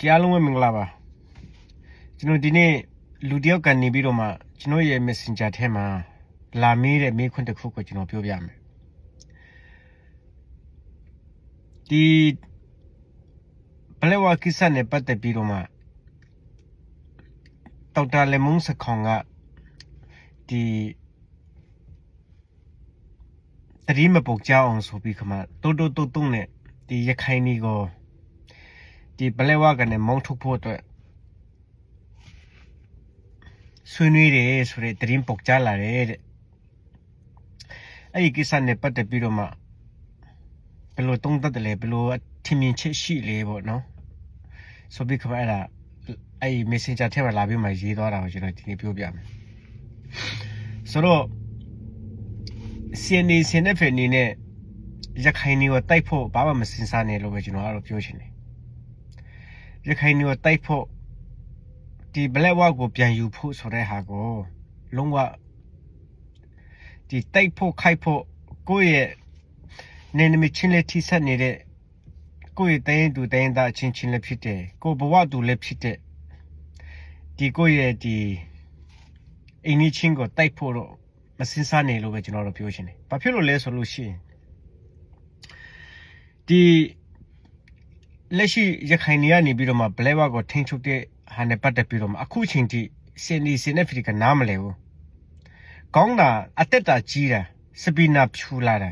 ကြအားလုံးပဲမင်္ဂလာပါကျွန်တော်ဒီနေ့လူတစ်ယောက်ကနေပြီးတော့မှကျွန်တော်ရဲ့ Messenger ထဲမှာလာမေးတဲ့မေးခွန်းတစ်ခုကိုကျွန်တော်ပြောပြမယ်ဒီဘလက်ဝါကိစ္စနဲ့ပတ်သက်ပြီးတော့မှဒေါက်တာလေမုန်စခေါင်ကဒီတတိမပုတ်ကြအောင်ဆိုပြီးခမတိုးတိုးတုတ်တုံးနဲ့ဒီရခိုင်နီကို ဒီပလဲဝကနေမောင်းထုတ်ဖို့အတွက်ဆွေးနွေးတယ်ဆိုတဲ့သတင်းပေါက်ကြားလာတယ်တဲ့အဲ့ဒီကိစ္စနဲ့ပတ်သက်ပြီးတော့မှဘယ်လိုတုံးတက်တယ်လဲဘယ်လိုထင်မြင်ချက်ရှိလဲပေါ့နော်ဆိုပြီးခမအဲ့ဒါအဲ့ဒီ messenger ထဲမှာလာပြီးမှရေးသွားတာကိုကျွန်တော်ဒီနေ့ပြောပြမယ်ဆိုတော့ CNA CNF အနေနဲ့ရခိုင်တွေကိုတိုက်ဖို့ဘာမှမစင်စားနဲ့လို့ပဲကျွန်တော်ကတော့ပြောချင်တယ် ရခိုင်မျိုးတိုက်ဖို့ဒီ black walk ကိုပြန်ယူဖို့ဆိုတဲ့ဟာကိုလုံးဝဒီတိုက်ဖို့ခိုက်ဖို့ကိုယ့်ရဲ့နေနမချင်းလေးထိဆက်နေတဲ့ကိုယ့်ရဲ့တိုင်းသူတိုင်းသားအချင်းချင်းလည်းဖြစ်တယ်ကိုယ့်ဘဝသူလည်းဖြစ်တဲ့ဒီကိုယ့်ရဲ့ဒီအင်းကြီးချင်းကိုတိုက်ဖို့တော့မစင်စားနေလို့ပဲကျွန်တော်တို့ပြောချင်တယ်။ဘာဖြစ်လို့လဲဆိုလို့ရှိရင်ဒီ လက်ရှိရခိုင်နေကနေပြီးတော့မှ black wall ကိုထိန်းချုပ်တဲ့ဟာနဲ့ပတ်သက်ပြီးတော့မှအခုချိန်ထိစင်ဒီစင်နဲ့ဖရီကနားမလဲဘူးကောင်းတာအသက်တာကြီးတာစပီနာဖြူလာတာ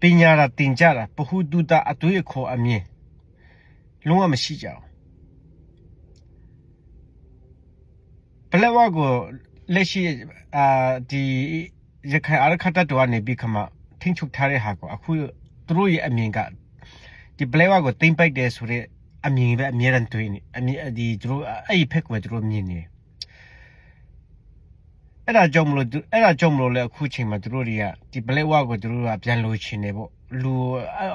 ပညာတာတင်ကြတာပဟုတုတအသွေးအခေါ်အမြင်လုံးဝမရှိကြဘူး black wall ကိုလက်ရှိအာဒီရခိုင်အရခတ်တတော်ကနေပြီးခမှထိန်းချုပ်ထားတဲ့ဟာကိုအခုသူတို့ရဲ့အမြင်က ဒီ black wall ကိုတင်ပိုက်တယ်ဆိုတော့အမြင်ပဲအများရန်တွေ့နေအမြင်ဒီသူတို့အဲ့ဒီဖက်ကပဲသူတို့မြင်နေအဲ့ဒါကြောင့်မလို့အဲ့ဒါကြောင့်မလို့လေအခုချိန်မှာသူတို့တွေကဒီ black wall ကိုသူတို့ကပြန်လို့ချင်နေပေါ့လူ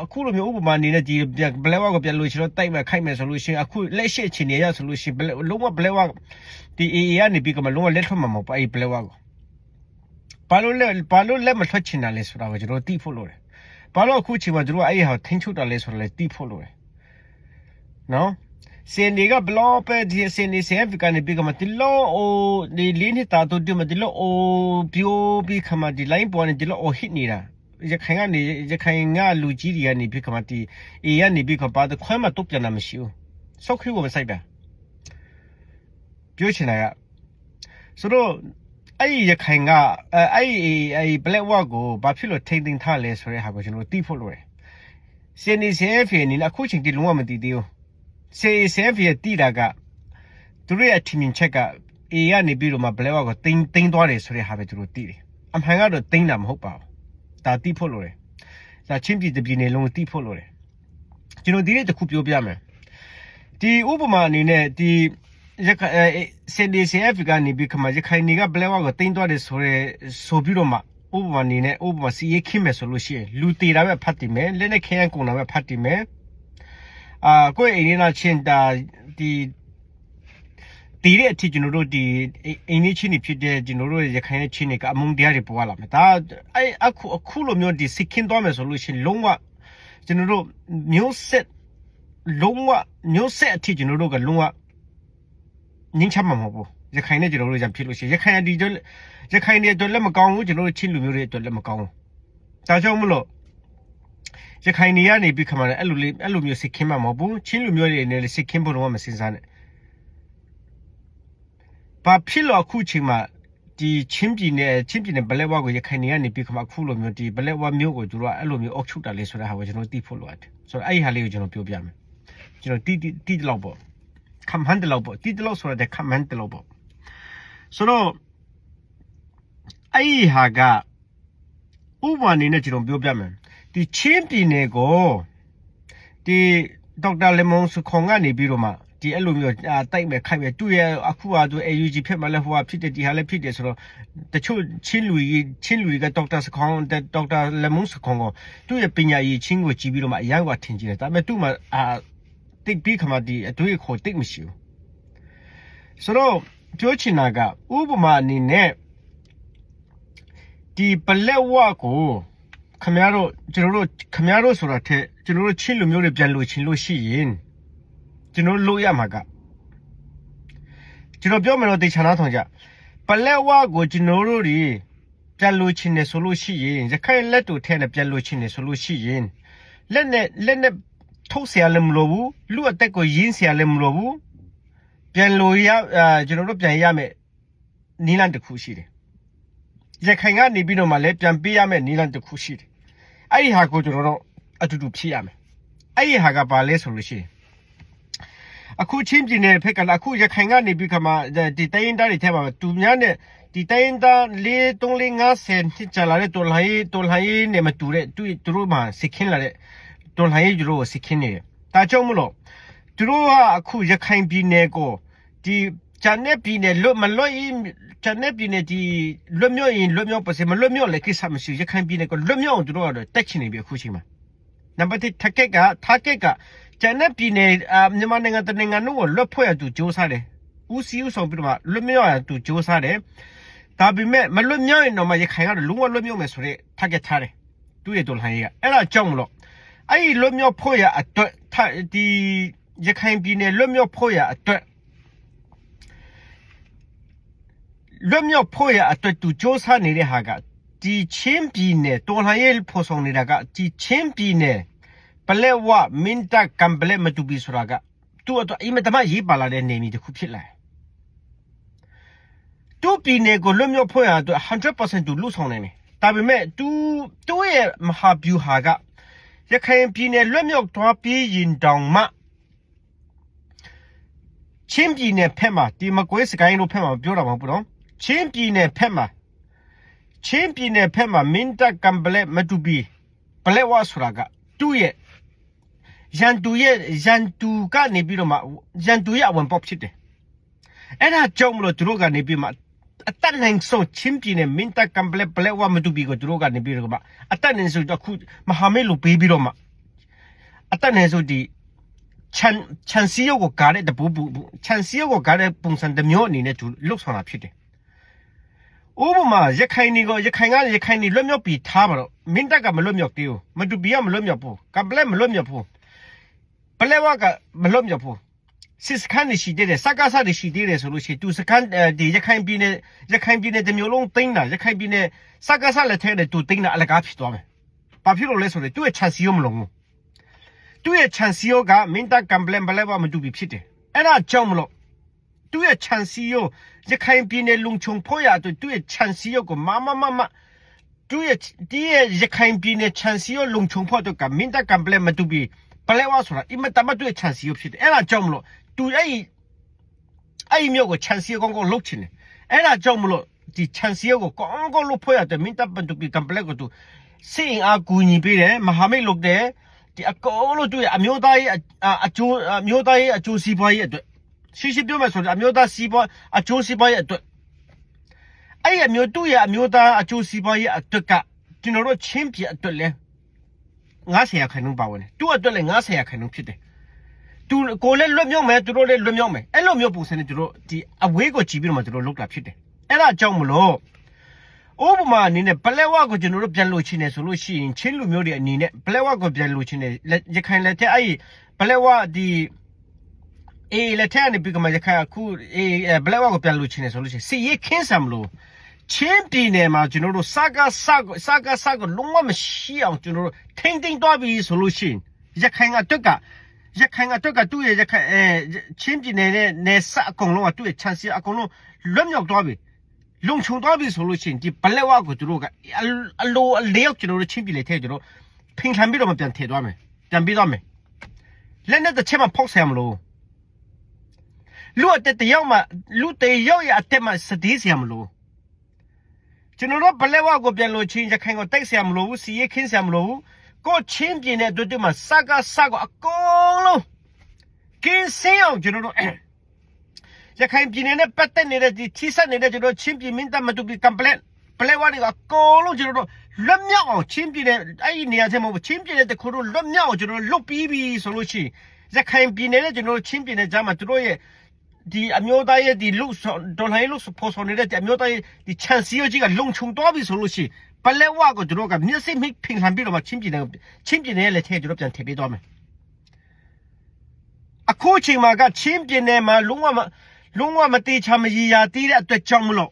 အခုလိုမျိုးဥပမာအနေနဲ့ဒီ black wall ကိုပြန်လို့ချင်တော့တိုက်မဲ့ခိုက်မဲ့ဆိုလို့ရှိရင်အခုလက်ရှိအချိန်တွေရဆိုလို့ရှိရင်လုံးဝ black wall ဒီ AA ကနေပြီးကမှလုံးဝလက်ထွက်မှာမဟုတ်ပါအဲ့ black wall ကိုဘာလို့လဲဘာလို့လက်မထွက်ချင်တာလဲဆိုတာကိုကျွန်တော်သိဖို့လိုတယ် ဘာလို့အခုချိန်မှာသူတို့ကအဲ့ဒီဟာကိုထိန်းချုပ်တာလဲဆိုတော့လေတိဖို့လို့ရယ်နော်စင်ဒီကဘလော့ပဲဒီစင်ဒီဆေဖကနေပြီးကမှဒီလောအိုဒီလင်းနေတာတို့ဒီမဒီလောအိုပြိုပြီးခမဒီလိုင်းပေါ်နေဒီလောအိုဟစ်နေတာရခိုင်ကနေရခိုင်ကလူကြီးတွေကနေပြီးခမဒီအေးကနေပြီးခပါတော့ခွဲမတော့ပြန်တာမရှိဘူးစောက်ခရီးကိုမဆိုင်ပါပြောချင်တာကဆိုတော့ အဲ့ဒီရခိုင်ကအဲအဲ့ဒီအဲ့ဒီ black wall ကိုဘာဖြစ်လို့ထိမ့်သိမ်းထားလဲဆိုတဲ့ဟာကိုကျွန်တော်သိဖို့လိုတယ်။စင်နေစဲဖေနေအခုချိန်ဒီလုံးဝမသိသေးဘူး။စေစဲဖေတီတာကသူတို့ရဲ့အထင်မြင်ချက်ကအေကနေပြီးတော့မှ black wall ကိုသိမ်းသိမ်းသွားတယ်ဆိုတဲ့ဟာပဲသူတို့သိတယ်။အမှန်ကတော့သိမ်းတာမဟုတ်ပါဘူး။ဒါသိဖို့လိုတယ်။ဒါချင်းပြည်တပြည်နေလုံးသိဖို့လိုတယ်။ကျွန်တော်ဒီနေ့တစ်ခုပြောပြမယ်။ဒီဥပမာအနေနဲ့ဒီ ရခိုင်စင်ဒီစီအဖ်ကနေပြီးခမရခိုင်နေကဘလဲဝါကိုတင်သွားတယ်ဆိုရဲဆိုပြီးတော့မှဥပမာနေနဲ့ဥပမာစီရေးခင်းမယ်ဆိုလို့ရှိရင်လူတေတာပဲဖတ်တည်မယ်လက်နဲ့ခဲရန်ကုန်တာပဲဖတ်တည်မယ်အာကိုယ့်အိမ်နေနာချင်းတာဒီတီးတဲ့အထိကျွန်တော်တို့ဒီအိမ်နေချင်းနေဖြစ်တဲ့ကျွန်တော်တို့ရခိုင်ရဲ့ချင်းနေကအမုန်းတရားတွေပေါ်လာမယ်ဒါအဲ့အခုအခုလိုမျိုးဒီစစ်ခင်းသွားမယ်ဆိုလို့ရှိရင်လုံးဝကျွန်တော်တို့မျိုးဆက်လုံးဝမျိုးဆက်အထိကျွန်တော်တို့ကလုံးဝ ငင်းချမှာမဟုတ်ဘူးရခိုင်နဲ့ကျွန်တော်တို့ကြံဖြစ်လို့ရှိရင်ရခိုင်ဒီတော့ရခိုင်တွေအတွက်လည်းမကောင်းဘူးကျွန်တော်တို့ချင်းလူမျိုးတွေအတွက်လည်းမကောင်းဘူးဒါကြောင့်မလို့ရခိုင်နေရနေပြီးခမတယ်အဲ့လိုလေးအဲ့လိုမျိုးစစ်ခင်းမှာမဟုတ်ဘူးချင်းလူမျိုးတွေအနေနဲ့စစ်ခင်းဖို့တော့မစင်စားနဲ့ဘာဖြစ်လို့အခုချိန်မှာဒီချင်းပြည်နယ်ချင်းပြည်နယ်ဘလက်ဝါကိုရခိုင်နေရနေပြီးခမအခုလိုမျိုးဒီဘလက်ဝါမျိုးကိုသူတို့ကအဲ့လိုမျိုးအောက်ချုပ်တာလေးဆိုတာဟာကိုကျွန်တော်သိဖို့လိုအပ်တယ်ဆိုတော့အဲ့ဒီဟာလေးကိုကျွန်တော်ပြောပြမယ်ကျွန်တော်တီးတီးတီးတော့ပေါ့ ခမဟန်တလောက်ပေါ့တီတလောက်ဆိုရတဲ့ခမဟန်တလောက်ပေါ့ဆိုတော့အဲ့ဒီဟာကဥပမာအနေနဲ့ကျွန်တော်ပြောပြမယ်ဒီချင်းပြည်နယ်ကိုဒီဒေါက်တာလေမုန်စခေါင်ကနေပြီးတော့မှဒီအဲ့လိုမျိုးအာတိုက်မဲ့ခိုက်မဲ့သူ့ရဲ့အခုဟာသူ AUG ဖြစ်မှလည်းဟိုဟာဖြစ်တယ်ဒီဟာလည်းဖြစ်တယ်ဆိုတော့တချို့ချင်းလူကြီးချင်းလူတွေကဒေါက်တာစခေါင်ဒေါက်တာလေမုန်စခေါင်ကိုသူ့ရဲ့ပညာရည်ချင်းကိုကြည့်ပြီးတော့မှအရန်ကထင်ကြည့်တယ်ဒါပေမဲ့သူ့မှာအာ တိတ်ပြီးခမဒီအတွေ့အခေါ်တိတ်မရှိဘူးဆိုတော့ပြောချင်တာကဥပမာအနေနဲ့ဒီပလက်ဝကိုခမရတို့ကျွန်တော်တို့ခမရတို့ဆိုတာထက်ကျွန်တော်တို့ချင်းလူမျိုးတွေပြန်လို့ချင်းလို့ရှိရင်ကျွန်တော်လို့ရမှာကကျွန်တော်ပြောမယ်တော့တေချာနာထောင်ကြပလက်ဝကိုကျွန်တော်တို့ဒီပြန်လို့ချင်းနေဆိုလို့ရှိရင်ရခိုင်လက်တူထဲနဲ့ပြန်လို့ချင်းနေဆိုလို့ရှိရင်လက်နဲ့လက်နဲ့ ထုတ်เสียလည်းမလိုဘူးလူအသက်ကိုရင်းเสียလည်းမလိုဘူးပြန်လို့ရအာကျွန်တော်တို့ပြန်ရမယ်နီလန်တစ်ခုရှိတယ်ရခိုင်ကနေပြီးတော့မှလည်းပြန်ပေးရမယ်နီလန်တစ်ခုရှိတယ်အဲ့ဒီဟာကိုကျွန်တော်တို့အတူတူဖြည့်ရမယ်အဲ့ဒီဟာကဘာလဲဆိုလို့ရှိရင် အခုချင်းပြည်နယ်ဖက်ကလည်းအခုရခိုင်ကနေပြီးခါမှဒီတိုင်းရင်းသားတွေထဲမှာသူများနဲ့ဒီတိုင်းရင်းသား၄3 4 50နှစ်ကြာလာတဲ့တော်လှန်ရေးတော်လှန်ရေးနဲ့မတူတဲ့သူသူတို့မှစစ်ခင်းလာတဲ့ တွန်လှန်ရေးသူတို့ကိုစစ်ခင်းနေတယ်ဒါကြောင့်မလို့သူတို့ကအခုရခိုင်ပြည်နယ်ကိုဒီဂျန်နဲ့ပြည်နယ်လွတ်မလွတ်ရင်ဂျန်နဲ့ပြည်နယ်ဒီလွတ်မြောက်ရင်လွတ်မြောက်ပါစေမလွတ်မြောက်လည်းကိစ္စမရှိရခိုင်ပြည်နယ်ကိုလွတ်မြောက်အောင်သူတို့ကတော့တက်ချင်နေပြီအခုချိန်မှာနံပါတ်1ထက်ကက်ကထက်ကက်ကဂျန်နဲ့ပြည်နယ်မြန်မာနိုင်ငံတနင်္ဂနွေနေ့ကိုလွတ်ဖွဲ့ရသူစူးစမ်းတယ်ဦးစီးဦးဆောင်ပြီးတော့လွတ်မြောက်ရသူစူးစမ်းတယ်ဒါပေမဲ့မလွတ်မြောက်ရင်တော့မရခိုင်ကတော့လုံးဝလွတ်မြောက်မယ်ဆိုတဲ့ target ထားတယ်သူ့ရဲ့တော်လှန်ရေးကအဲ့ဒါကြောင့်မလို့ အဲ့ဒီလွတ်မြောက်ဖို့ရအတွက်ထဒီရခိုင်ပြည်နယ်လွတ်မြောက်ဖို့ရအတွက်လွတ်မြောက်ဖို့ရအတွက်သူစ조사နေတဲ့ဟာကဒီချင်းပြည်နယ်တော်လှန်ရေးဖော်ဆောင်နေတာကဒီချင်းပြည်နယ်ပလက်ဝမင်းတပ်ကံပလက်မတူပြီဆိုတာကသူ့အတွက်အိမ်မတမရေးပါလာတဲ့နေမီတစ်ခုဖြစ်လာတယ်သူ့ပြည်နယ်ကိုလွတ်မြောက်ဖို့ရအတွက်100%သူလှုပ်ဆောင်နိုင်တယ်ဒါပေမဲ့သူသူ့ရဲ့မဟာဗျူဟာက ရခိုင်ပြည်နယ်လွတ်မြောက်သွားပြီးရင်တောင်မှချင်းပြည်နယ်ဖက်မှာဒီမကွေးစကိုင်းတို့ဖက်မှာပြောတာမဟုတ်ဘူးနော်ချင်းပြည်နယ်ဖက်မှာချင်းပြည်နယ်ဖက်မှာမင်းတပ်ကံပလက်မတူပြီပလက်ဝဆိုတာကသူ့ရဲ့ရန်သူရဲ့ရန်သူကနေပြီးတော့မှရန်သူရဲ့အဝင်ပေါက်ဖြစ်တယ်အဲ့ဒါကြောင့်မလို့သူတို့ကနေပြီးမှ အတက်နိုင်ဆုံးချင်းပြည်နယ်မင်းတပ်ကံပလက်ပလက်ဝမတူပြီးကိုသူတို့ကနေပြီးတော့မှအတက်နိုင်ဆုံးတော့ခုမဟာမိတ်လိုပေးပြီးတော့မှအတက်နိုင်ဆုံးဒီချန်ချန်စီယိုကိုကားတဲ့တပူပူချန်စီယိုကိုကားတဲ့ပုံစံတစ်မျိုးအနေနဲ့သူလှုပ်ဆောင်တာဖြစ်တယ်ဥပမာရခိုင်နေကိုရခိုင်ကရခိုင်နေလွတ်မြောက်ပြီးထားပါတော့မင်းတပ်ကမလွတ်မြောက်သေးဘူးမတူပြီးကမလွတ်မြောက်ဘူးကံပလက်မလွတ်မြောက်ဘူးပလဲဝကမလွတ်မြောက်ဘူး စစ်စခန်းတွေရှိသေးတယ်စကားစားတွေရှိသေးတယ်ဆိုလို့ရှိရင်သူစခန်းဒီရခိုင်ပြည်နယ်ရခိုင်ပြည်နယ်တစ်မျိုးလုံးသိမ်းတာရခိုင်ပြည်နယ်စကားစားလက်ထဲတဲ့သူသိမ်းတာအလကားဖြစ်သွားမယ်။ဘာဖြစ်လို့လဲဆိုတော့သူ့ရဲ့ချန်စီယိုမလုံးဘူး။သူ့ရဲ့ချန်စီယိုကမင်းတပ်ကံပလန်ပလဲဝမတူပြီဖြစ်တယ်။အဲ့ဒါကြောင့်မလို့သူ့ရဲ့ချန်စီယိုရခိုင်ပြည်နယ်လုံခြုံဖို့ရအတွက်သူ့ရဲ့ချန်စီယိုကိုမမမမသူ့ရဲ့ဒီရဲ့ရခိုင်ပြည်နယ်ချန်စီယိုလုံခြုံဖို့အတွက်ကမင်းတပ်ကံပလန်မတူပြီပလဲဝါဆိုတာအင်မတန်မတွေ့ချန်စီကိုဖြစ်တယ်အဲ့ဒါကြောင့်မလို့ သူအဲ့ဒီအဲ့ဒီမျိုးကိုချန်စီကောင်းကောင်းလုပ်ချင်တယ်အဲ့ဒါကြောင့်မလို့ဒီချန်စီကိုကောင်းကောင်းလုပ်ဖို့ရတယ်မင်းတပ်ပန်တူပီကံပလက်ကိုသူစိတ်အားကူညီပေးတယ်မဟာမိတ်လုပ်တယ်ဒီအကောလို့တွေ့အမျိုးသားရေးအကျိုးအမျိုးသားရေးအကျိုးစီးပွားရေးအတွက်ရှိရှိပြောမယ်ဆိုတော့အမျိုးသားစီးပွားအကျိုးစီးပွားရေးအတွက်အဲ့ဒီအမျိုးသူ့ရဲ့အမျိုးသားအကျိုးစီးပွားရေးအတွက်ကကျွန်တော်တို့ချင်းပြည်အတွက်လဲ90ရာခိုင်နှုန်းပါဝင်တယ်သူ့အတွက်လည်း90ရာခိုင်နှုန်းဖြစ်တယ် သူကိုလည်းလွတ်မြောက်မယ်သူတို့လည်းလွတ်မြောက်မယ်အဲ့လိုမျိုးပုံစံနဲ့သူတို့ဒီအဝေးကိုကြည့်ပြီးတော့မှသူတို့လုပ်တာဖြစ်တယ်အဲ့ဒါကြောင့်မလို့ဥပမာအနေနဲ့ပလက်ဝကိုကျွန်တော်တို့ပြန်လို့ချင်းနေဆိုလို့ရှိရင်ချင်းလူမျိုးတွေအနေနဲ့ပလက်ဝကိုပြန်လို့ချင်းနေရခိုင်လက်ထက်အဲ့ပလက်ဝဒီအေးလက်ထက်ကနေပြီးကမှရခိုင်အခုအေးဘလက်ဝကိုပြန်လို့ချင်းနေဆိုလို့ရှိရင်စီရေးခင်းဆံမလို့ချင်းပြည်နယ်မှာကျွန်တော်တို့စကားစကိုစကားစကိုလုံးဝမရှိအောင်ကျွန်တော်တို့ထိမ့်သိမ့်သွားပြီဆိုလို့ရှိရင်ရခိုင်ကအတွက်က ရခိုင်ကအတွက်ကသူ့ရဲ့ရခိုင်အဲချင်းပြည်နယ်နဲ့နယ်စပ်အကုန်လုံးကသူ့ရဲ့ချန်စီအကုန်လုံးလွတ်မြောက်သွားပြီလုံခြုံသွားပြီဆိုလို့ရှိရင်ဒီပလက်ဝကိုသူတို့ကအလိုအလျောက်ကျွန်တော်တို့ချင်းပြည်နယ်ထဲကျွန်တော်ဖင်ခံပြီးတော့မှပြန်ထည့်သွားမယ်ပြန်ပြီးသွားမယ်လက်နဲ့တစ်ချက်မှဖောက်ဆရာမလို့လူအတက်တယောက်မှလူတယောက်ရဲ့အတက်မှစသေးဆရာမလို့ကျွန်တော်တို့ဘလက်ဝကိုပြန်လို့ချင်းရခိုင်ကိုတိုက်ဆရာမလို့ဘူးစီရဲခင်းဆရာမလို့ဘူးကိုချင်းပြင်းတဲ့အတွက်တည်းမှာစကားစကားအကုန်လုံး ကင်းစင်းအောင်ကျွန်တော်တို့ရခိုင်ပြည်နယ်နဲ့ပတ်သက်နေတဲ့ဒီချိဆက်နေတဲ့ကျွန်တော်ချင်းပြည်မင်းတပ်မတူပြီးကမ်ပလက်ပလက်ဝတွေကအကုန်လုံးကျွန်တော်တို့လွတ်မြောက်အောင်ချင်းပြည်နယ်အဲ့ဒီနေရာထဲမှာချင်းပြည်နယ်တခုတို့လွတ်မြောက်အောင်ကျွန်တော်တို့လွတ်ပြီးပြီဆိုလို့ရှိရင်ရခိုင်ပြည်နယ်နဲ့ကျွန်တော်တို့ချင်းပြည်နယ်ကြားမှာသူတို့ရဲ့ဒီအမျိုးသားရဲ့ဒီလူဒေါ်လာလူဖော်ဆောင်နေတဲ့ဒီအမျိုးသားရဲ့ဒီချန်စီယိုကြီးကလုံခြုံသွားပြီဆိုလို့ရှိရင်ပလက်ဝကိုတို့ကမျက်စိမိဖင်ခံပြီးတော့မှချင်းပြည်နယ်ချင်းပြည်နယ်ရဲ့လက်ထဲတို့ပြန်ထည့်ပေးသွားမယ် အအခုအချိန်မှာကချင်းပြင်းနေမှာလုံးဝမလုံးဝမတေချာမရီယာတီးတဲ့အတွက်ကြောင့်မလို့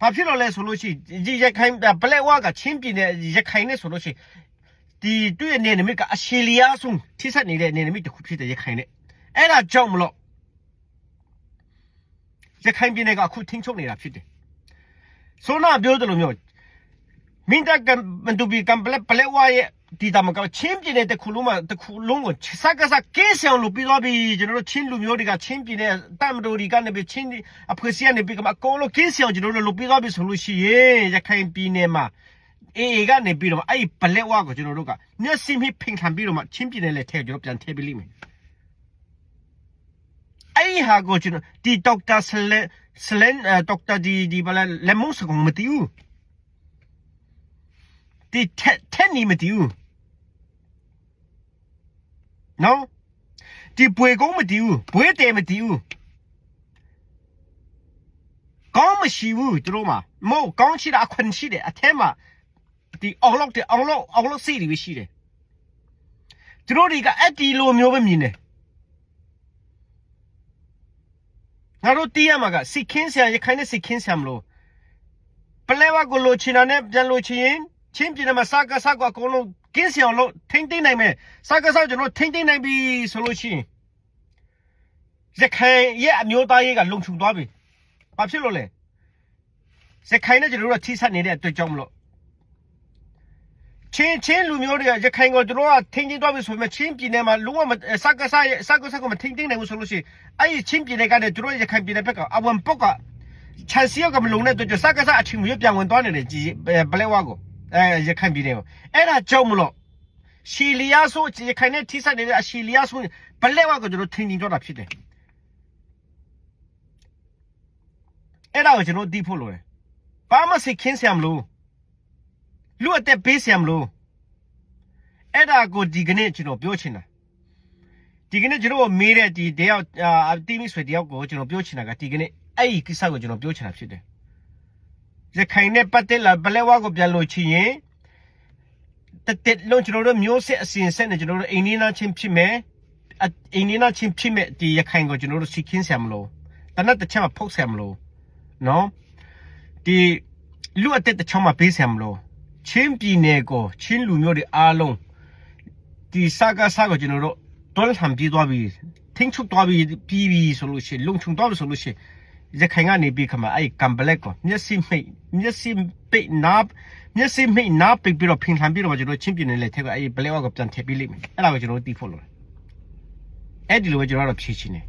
ဘာဖြစ်လို့လဲဆိုလို့ရှိရင်ဒီရခိုင်ဘလက်ဝါကချင်းပြင်းနေရခိုင်နဲ့ဆိုလို့ရှိရင်ဒီတွေ့တဲ့နေမိကအရှေလီယာဆုံးထိစပ်နေတဲ့နေမိတစ်ခုဖြစ်တဲ့ရခိုင်နဲ့အဲ့ဒါကြောင့်မလို့ရခိုင်ပြည်နယ်ကအခုထင်းချုပ်နေတာဖြစ်တယ်ဆိုတော့ပြောတယ်လို့မျိုးမင်းတကမတူဘီကံပလက်ပလက်ဝါရဲ့ ဒီတမကချင်းပြည်နယ်တစ်ခုလုံးမှာတစ်ခုလုံးကိုစက်ကစကင်းဆောင်လို့ပြီးတော့ပြီကျွန်တော်တို့ချင်းလူမျိုးတွေကချင်းပြည်နယ်တမတော်ဒီကနေပြီးချင်းအဖွဲ့အစည်းကနေပြီးကမအကုန်လုံးကင်းဆောင်ကျွန်တော်တို့လုပ်ပြီးတော့ပြီဆိုလို့ရှိရင်ရခိုင်ပြည်နယ်မှာအေအေကနေပြီးတော့အဲ့ပလက်ဝါကိုကျွန်တော်တို့ကမျက်စိမိဖင်ခံပြီးတော့မှချင်းပြည်နယ်လည်းထဲကျွန်တော်ပြန်ထည့်ပေးလိမ့်မယ်အဲ့ဟာကိုကျွန်တော်ဒီဒေါက်တာဆလန်ဆလန်ဒေါက်တာဒီဒီဘလာလက်မုံစကောင်မတီးဘူးဒီတက်တက်နီမတီးဘူး နော်ဒီပွေကုန်းမတီးဘူးဘွေးတယ်မတီးဘူးကောင်းမရှိဘူးသူတို့မှာမဟုတ်ကောင်းရှိတာအခွင့်ရှိတယ်အထဲမှာဒီအောင်လောက်တဲ့အောင်လောက်အောင်လောက်စိတ်တွေပဲရှိတယ်သူတို့တွေကအဲ့ဒီလိုမျိုးပဲမြင်တယ်ငါတို့တီးရမှာကစိတ်ခင်းဆရာရခိုင်နဲ့စိတ်ခင်းဆရာမလို့ပလဲဝါကိုလိုချင်တာနဲ့ပြန်လိုချင်ရင် ချင်းပြည်နယ်မှာစကားစကားအကုန်လုံးကင်းစရာလို့ထိမ့်သိမ့်နိုင်မယ်စကားစကားကျွန်တော်ထိမ့်သိမ့်နိုင်ပြီဆိုလို့ရှိရင်ရခိုင်ရဲ့အမျိုးသားရေးကလုံခြုံသွားပြီဘာဖြစ်လို့လဲရခိုင်နဲ့ကျွန်တော်တို့ကထိစပ်နေတဲ့အတွက်ကြောင့်မလို့ချင်းချင်းလူမျိုးတွေကရခိုင်ကိုတို့ကထိမ့်သိမ့်သွားပြီဆိုပေမဲ့ချင်းပြည်နယ်မှာလုံးဝမစကားစရဲ့စကားစကားမထိမ့်သိမ့်နိုင်ဘူးဆိုလို့ရှိရင်အဲ့ဒီချင်းပြည်နယ်ကလည်းတို့ရခိုင်ပြည်နယ်ဘက်ကအဝန်ပုတ်ကချန်စီယောကမလုံတဲ့အတွက်ကြောင့်စကားစအချင်းမျိုးပြန်ဝင်သွားနေတယ်ကြီးဘလဲဝါကို အဲရခိုင်ပြည်နယ်ကိုအဲ့ဒါကြောင့်မလို့ရှီလီယာဆိုရခိုင်နဲ့ထိစပ်နေတဲ့အရှီလီယာဆိုဘလဲဝါကိုကျွန်တော်ထင်ထင်တော့တာဖြစ်တယ်အဲ့ဒါကိုကျွန်တော်သိဖို့လိုတယ်ဘာမှစိတ်ခင်းဆရာမလို့လူအသက်ပေးဆရာမလို့အဲ့ဒါကိုဒီကနေ့ကျွန်တော်ပြောချင်တာဒီကနေ့ကျွန်တော်မေးတဲ့ဒီတယောက်အာတီမီဆွေတယောက်ကိုကျွန်တော်ပြောချင်တာကဒီကနေ့အဲ့ဒီကိစ္စကိုကျွန်တော်ပြောချင်တာဖြစ်တယ် ရခိုင်နဲ့ပတ်သက်လာဘလဲဝါကိုပြန်လို့ချင်ရင်တက်တက်လုံးကျွန်တော်တို့မျိုးဆက်အစဉ်ဆက်နဲ့ကျွန်တော်တို့အိန္ဒိယချင်းဖြစ်မယ်အအိန္ဒိယချင်းဖြစ်မဲ့ဒီရခိုင်ကိုကျွန်တော်တို့စီခင်းဆရာမလို့တနတ်တစ်ချက်မှဖုတ်ဆရာမလို့နော်ဒီလူအသက်တစ်ချောင်းမှပေးဆရာမလို့ချင်းပြည်နယ်ကိုချင်းလူမျိုးတွေအားလုံးဒီစကားစကားကျွန်တော်တို့တွန်းထန်ပြီးသွားပြီထင်းချုပ်သွားပြီပြီးပြီဆိုလို့ရှိရင်လုံချုံသွားပြီဆိုလို့ရှိရင် ရခိုင်ကနေပြီးခမအဲ့ကံပလက်ကိုမျက်စိမိတ်မျက်စိပိတ်နာမျက်စိမိတ်နာပိတ်ပြီးတော့ဖင်ထန်ပြီးတော့ကျွန်တော်ချင်းပြည်နယ်လေထဲကအဲ့ဘလက်ဝါကိုပြန်ထည့်ပြီးလိမ့်မယ်အဲ့ဒါကိုကျွန်တော်သိဖို့လိုတယ်အဲ့ဒီလိုပဲကျွန်တော်တို့ဖြည့်ချင်တယ်